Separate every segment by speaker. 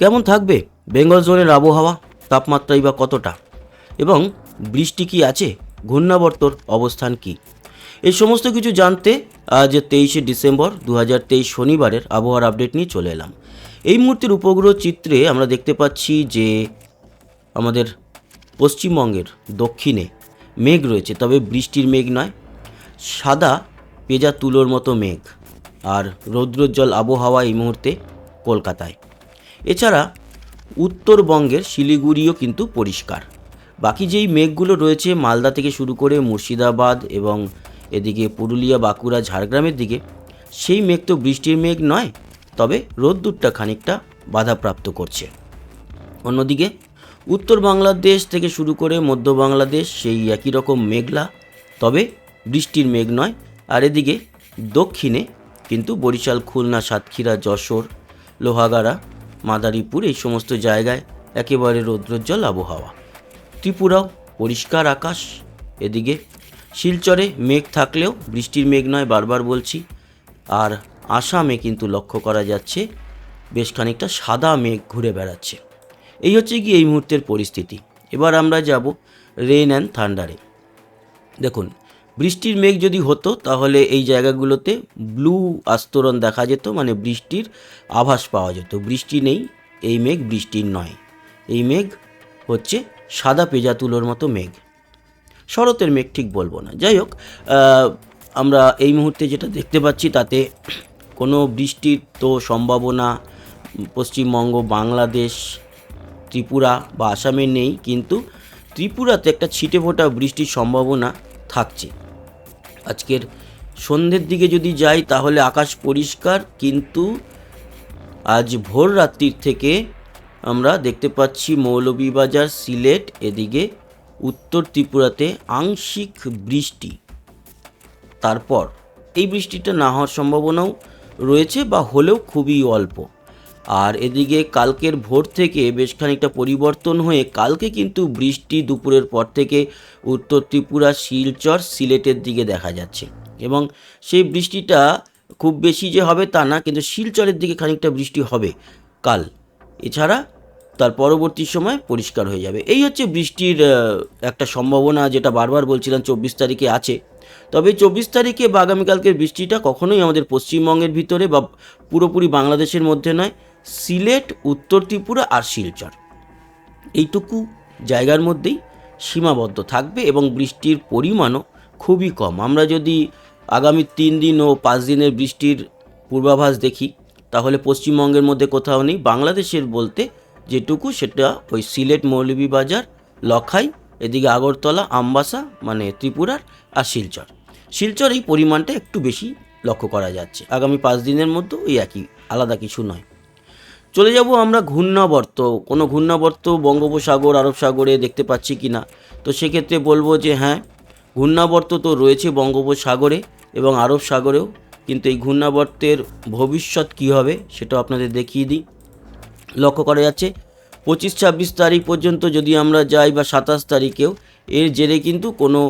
Speaker 1: কেমন থাকবে? বেঙ্গল জোনের আবহাওয়া, তাপমাত্রাই বা কতটা? এবং বৃষ্টি কি আছে? ঘূর্ণাবর্তর অবস্থান কি? এই সমস্ত কিছু জানতে আজ তেইশে ডিসেম্বর দু হাজার তেইশ শনিবারের আবহাওয়ার আপডেট নিয়ে চলে এলাম। এই মুহূর্তের উপগ্রহ চিত্রে আমরা দেখতে পাচ্ছি যে আমাদের পশ্চিমবঙ্গের দক্ষিণে মেঘ রয়েছে, তবে বৃষ্টির মেঘ নয়, সাদা পেজা তুলোর মতো মেঘ। আর রৌদ্রোজ্জ্বল আবহাওয়া এই মুহূর্তে কলকাতায়। এছাড়া উত্তরবঙ্গের শিলিগুড়িও কিন্তু পরিষ্কার। বাকি যেই মেঘগুলো রয়েছে, মালদা থেকে শুরু করে মুর্শিদাবাদ এবং এদিকে পুরুলিয়া, বাঁকুড়া, ঝাড়গ্রামের দিকে, সেই মেঘ তো বৃষ্টির মেঘ নয়, তবে রোদ্দুরটা খানিকটা বাধাপ্রাপ্ত করছে। অন্যদিকে, উত্তর বাংলাদেশ থেকে শুরু করে মধ্য বাংলাদেশ সেই একই রকম মেঘলা, তবে বৃষ্টির মেঘ নয়। আর এদিকে দক্ষিণে কিন্তু বরিশাল, খুলনা, সাতক্ষীরা, যশোর, লোহাগাড়া মাদারীপুর এই সমস্ত জায়গায় একেবারে রৌদ্রোজ্জ্বল আবহাওয়া। ত্রিপুরাও পরিষ্কার আকাশ, এদিকে শিলচরে মেঘ থাকলেও বৃষ্টির মেঘ নয় বারবার বলছি, আর আসামে কিন্তু লক্ষ্য করা যাচ্ছে বেশ খানিকটা সাদা মেঘ ঘুরে বেড়াচ্ছে। এই হচ্ছে কি এই মুহূর্তের পরিস্থিতি। এবার আমরা যাব রেন অ্যান্ড থান্ডারে। দেখুন বৃষ্টির মেঘ যদি হতো, তাহলে এই জায়গাগুলোতে ব্লু আস্তরণ দেখা যেত মানে বৃষ্টির আভাস পাওয়া যেত। বৃষ্টি নেই, এই মেঘ বৃষ্টির নয়। এই মেঘ হচ্ছে সাদা পেজা তুলোর মতো মেঘ। শরতের মেঘ ঠিক বলব না। যাই হোক আমরা এই মুহূর্তে যেটা দেখতে পাচ্ছি, তাতে কোনো বৃষ্টির তো সম্ভাবনা পশ্চিমবঙ্গ, বাংলাদেশ, ত্রিপুরা বা আসামে নেই, কিন্তু ত্রিপুরাতে একটা ছিটে ফোটা বৃষ্টির সম্ভাবনা থাকছে। আজকের সন্ধ্যের দিকে যদি যাই, তাহলে আকাশ পরিষ্কার, কিন্তু আজ ভোর রাত্রির থেকে আমরা দেখতে পাচ্ছি মৌলভীবাজার সিলেট, এদিকে উত্তর ত্রিপুরাতে আংশিক বৃষ্টি। তারপর এই বৃষ্টিটা না হওয়ার সম্ভাবনাও রয়েছে বা হলেও খুবই অল্প। আর এদিকে কালকের ভোর থেকে বেশ খানিকটা পরিবর্তন হয়ে কালকে কিন্তু বৃষ্টি দুপুরের পর থেকে উত্তর ত্রিপুরা, শিলচর, সিলেটের দিকে দেখা যাচ্ছে। এবং সেই বৃষ্টিটা খুব বেশি যে হবে তা না, কিন্তু শিলচরের দিকে খানিকটা বৃষ্টি হবে কাল। এছাড়া তার পরবর্তী সময় পরিষ্কার হয়ে যাবে। এই হচ্ছে বৃষ্টির একটা সম্ভাবনা যেটা বারবার বলছিলাম, চব্বিশ তারিখে আছে। তবে চব্বিশ তারিখে বা আগামীকালকের বৃষ্টিটা কখনোই আমাদের পশ্চিমবঙ্গের ভিতরে বা পুরোপুরি বাংলাদেশের মধ্যে নয় সিলেট, উত্তর ত্রিপুরা আর শিলচর। এইটুকু জায়গার মধ্যেই সীমাবদ্ধ থাকবে এবং বৃষ্টির পরিমাণও খুবই কম। আমরা যদি আগামী তিন দিন ও পাঁচ দিনের বৃষ্টির পূর্বাভাস দেখি, তাহলে পশ্চিমবঙ্গের মধ্যে কোথাও নেই। বাংলাদেশের বলতে যেটুকু সেটা ওই সিলেট মৌলভীবাজার, লখাই, এদিকে আগরতলা, আমবাসা মানে ত্রিপুরার আর শিলচর। শিলচর এই পরিমাণটা একটু বেশি লক্ষ্য করা যাচ্ছে। আগামী পাঁচ দিনের মধ্যে ওই একই, আলাদা কিছু নয়। চলে যাব আমরা ঘূর্ণাবর্ত। কোনো ঘূর্ণাবর্ত বঙ্গোপসাগর, আরব সাগরে দেখতে পাচ্ছি কি না তো সেক্ষেত্রে বলব যে হ্যাঁ ঘূর্ণাবর্ত তো রয়েছে বঙ্গোপসাগরে এবং আরব সাগরেও, কিন্তু এই ঘূর্ণাবর্তের ভবিষ্যৎ কী হবে সেটাও আপনাদের দেখিয়ে দিই। লক্ষ্য করা যাচ্ছে, পঁচিশ ছাব্বিশ তারিখ পর্যন্ত যদি আমরা যাই বা সাতাশ তারিখেও এর জেরে কিন্তু কোনো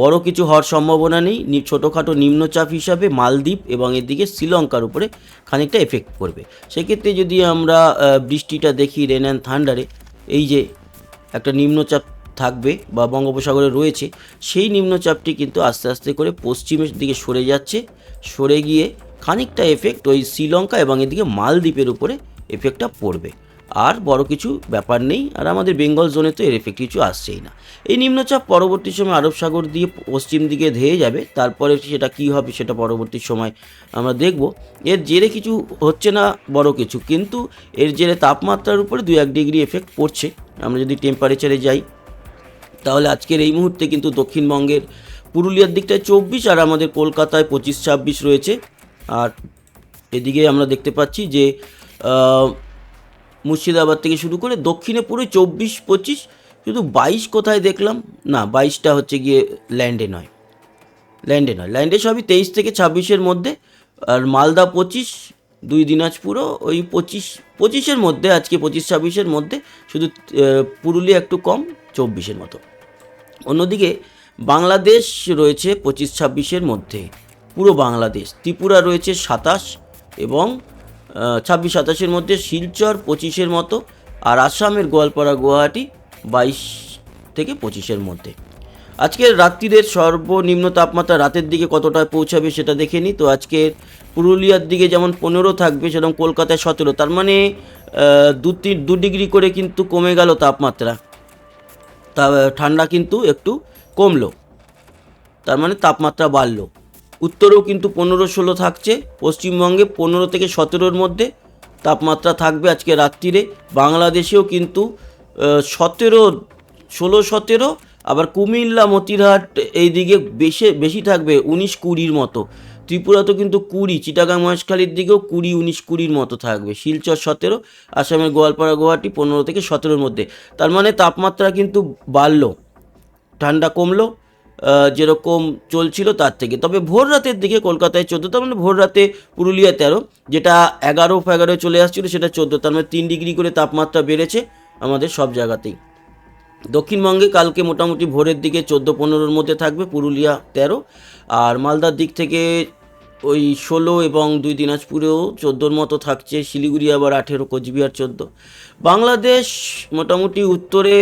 Speaker 1: বড় কিছু হওয়ার সম্ভাবনা নেই। ছোটোখাটো নিম্নচাপ হিসাবে মালদ্বীপ এবং এদিকে শ্রীলঙ্কার উপরে খানিকটা এফেক্ট করবে। সেক্ষেত্রে যদি আমরা বৃষ্টিটা দেখি রেন অ্যান্ড থান্ডারে এই যে একটা নিম্নচাপ থাকবে বা বঙ্গোপসাগরে রয়েছে, সেই নিম্নচাপটি কিন্তু আস্তে আস্তে করে পশ্চিমের দিকে সরে যাচ্ছে। সরে গিয়ে খানিকটা এফেক্ট ওই শ্রীলঙ্কা এবং এদিকে মালদ্বীপের উপরে এফেক্টটা পড়বে। আর বড় কিছু ব্যাপার নেই। আর আমাদের বেঙ্গল জোনে তো এর এফেক্ট কিছু আসছেই না। এই নিম্নচাপ পরবর্তী সময় আরব সাগর দিয়ে পশ্চিম দিকে ধেয়ে যাবে। তারপরে সেটা কি হবে সেটা পরবর্তী সময় আমরা দেখব। এর জেরে কিছু হচ্ছে না, বড় কিছু। কিন্তু এর জেরে তাপমাত্রার উপরে দু এক ডিগ্রি এফেক্ট পড়ছে। আমরা যদি টেম্পারেচারে যাই, তাহলে আজকের এই মুহূর্তে কিন্তু দক্ষিণবঙ্গের পুরুলিয়ার দিকটায় চব্বিশ আর আমাদের কলকাতায় পঁচিশ ছাব্বিশ রয়েছে। আর এদিকে আমরা দেখতে পাচ্ছি যে মুর্শিদাবাদ থেকে শুরু করে দক্ষিণে পুরো চব্বিশ, পঁচিশ, শুধু বাইশ কোথায় দেখলাম? না, বাইশটা হচ্ছে গিয়ে ল্যান্ডে নয়। ল্যান্ডে নয়। ল্যান্ডে সবই তেইশ থেকে ছাব্বিশের মধ্যে। আর মালদা পঁচিশ, দুই দিনাজপুরও ওই পঁচিশ, পঁচিশের মধ্যে, আজকে পঁচিশ, ছাব্বিশের মধ্যে, শুধু পুরুলিয়া একটু কম, চব্বিশের মতো। অন্যদিকে বাংলাদেশ রয়েছে পঁচিশ, ছাব্বিশের মধ্যে। পুরো বাংলাদেশ। ত্রিপুরা রয়েছে সাতাশ এবং ছাব্বিশ সাতাশের মধ্যে শিলচর পঁচিশের মতো আর আসামের গোয়ালপাড়া গুয়াহাটি বাইশ থেকে পঁচিশের মধ্যে। আজকের রাত্রিদের সর্বনিম্ন তাপমাত্রা রাতের দিকে কতটা পৌঁছাবে সেটা দেখে নিই। তো আজকে পুরুলিয়ার দিকে যেমন পনেরো থাকবে, সেরকম কলকাতায় সতেরো। তার মানে দু তিন, দু ডিগ্রি করে কিন্তু কমে গেল তাপমাত্রা। তা, ঠান্ডা কিন্তু একটু কমলো। তার মানে তাপমাত্রা বাড়লো। উত্তরেও কিন্তু পনেরো ষোলো থাকছে, পশ্চিমবঙ্গে পনেরো থেকে সতেরোর মধ্যে তাপমাত্রা থাকবে আজকে রাত্রিরে। বাংলাদেশেও কিন্তু সতেরো, ষোলো, সতেরো, আবার কুমিল্লা, মতিরহাট এই দিকে বেশি বেশি থাকবে উনিশ কুড়ির মতো। ত্রিপুরাতেও কিন্তু কুড়ি, চিটাগাং, মহেশখালীর দিকেও কুড়ি, উনিশ কুড়ির মতো থাকবে। শিলচর সতেরো, আসামের গোয়ালপাড়া, গুয়াহাটি পনেরো থেকে সতেরোর মধ্যে। তার মানে তাপমাত্রা কিন্তু বাড়লো, ঠান্ডা কমলো যেরকম চলছিল তার থেকে। তবে ভোর রাতের দিকে কলকাতায় চোদ্দ, তার মানে ভোর রাতে পুরুলিয়া তেরো, যেটা এগারো ফেগারো চলে আসছিল, সেটা চোদ্দ, তার মানে তিন ডিগ্রি করে তাপমাত্রা বেড়েছে আমাদের সব জায়গাতেই। দক্ষিণবঙ্গে কালকে মোটামুটি ভোরের দিকে চোদ্দ, পনেরোর মধ্যে থাকবে পুরুলিয়া তেরো, আর মালদার দিক থেকে ওই ষোলো এবং দুই দিনাজপুরেও চোদ্দোর মতো থাকছে, শিলিগুড়ি আবার আঠেরো, কোচবিহার চোদ্দ। বাংলাদেশ মোটামুটি উত্তরে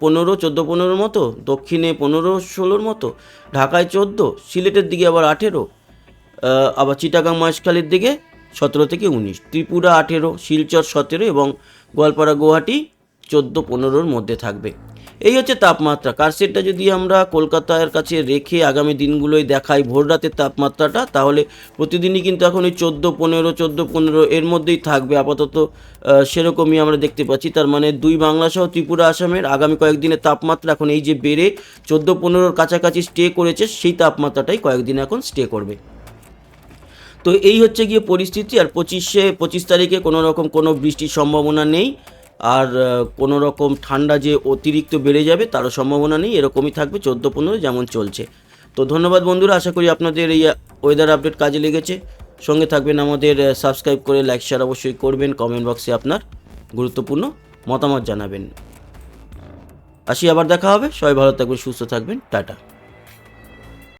Speaker 1: পনেরো, চোদ্দ পনেরোর মতো, দক্ষিণে পনেরো, ষোলোর মতো, ঢাকায় চোদ্দ, সিলেটের দিকে আবার আঠেরো আবার চিটাগাং মহেশখালীর দিকে সতেরো থেকে উনিশ, ত্রিপুরা আঠেরো, শিলচর সতেরো এবং গোয়ালপাড়া, গুয়াহাটি চোদ্দ পনেরোর মধ্যে থাকবে। এই হচ্ছে তাপমাত্রা। কারসেটটা যদি আমরা কলকাতার কাছে রেখে আগামী দিনগুলোয় দেখাই ভোর রাতের তাপমাত্রাটা, তাহলে প্রতিদিনই কিন্তু এখন ওই চোদ্দ পনেরো চোদ্দ পনেরো এর মধ্যেই থাকবে। আপাতত সেরকমই আমরা দেখতে পাচ্ছি। তার মানে দুই বাংলা সহ ত্রিপুরা, আসামের আগামী কয়েকদিনের তাপমাত্রা এখন এই যে বেড়ে চোদ্দ পনেরোর কাছাকাছি স্টে করেছে, সেই তাপমাত্রাটাই কয়েকদিন এখন স্টে করবে। তো এই হচ্ছে গিয়ে পরিস্থিতি। আর পঁচিশে, পঁচিশ তারিখে কোনো রকম কোনো বৃষ্টির সম্ভাবনা নেই। আর কোনো রকম ঠান্ডা যে অতিরিক্ত বেড়ে যাবে তারও সম্ভাবনা নেই, এরকমই থাকবে চোদ্দ পনেরো যেমন চলছে। তো ধন্যবাদ বন্ধুরা, আশা করি আপনাদের এই ওয়েদার আপডেট কাজে লেগেছে। সঙ্গে থাকবেন আমাদের সাবস্ক্রাইব করে লাইক শেয়ার অবশ্যই করবেন কমেন্ট বক্সে আপনার গুরুত্বপূর্ণ মতামত জানাবেন। আসি, আবার দেখা হবে। সবাই ভালো থাকবেন, সুস্থ থাকবেন, টাটা।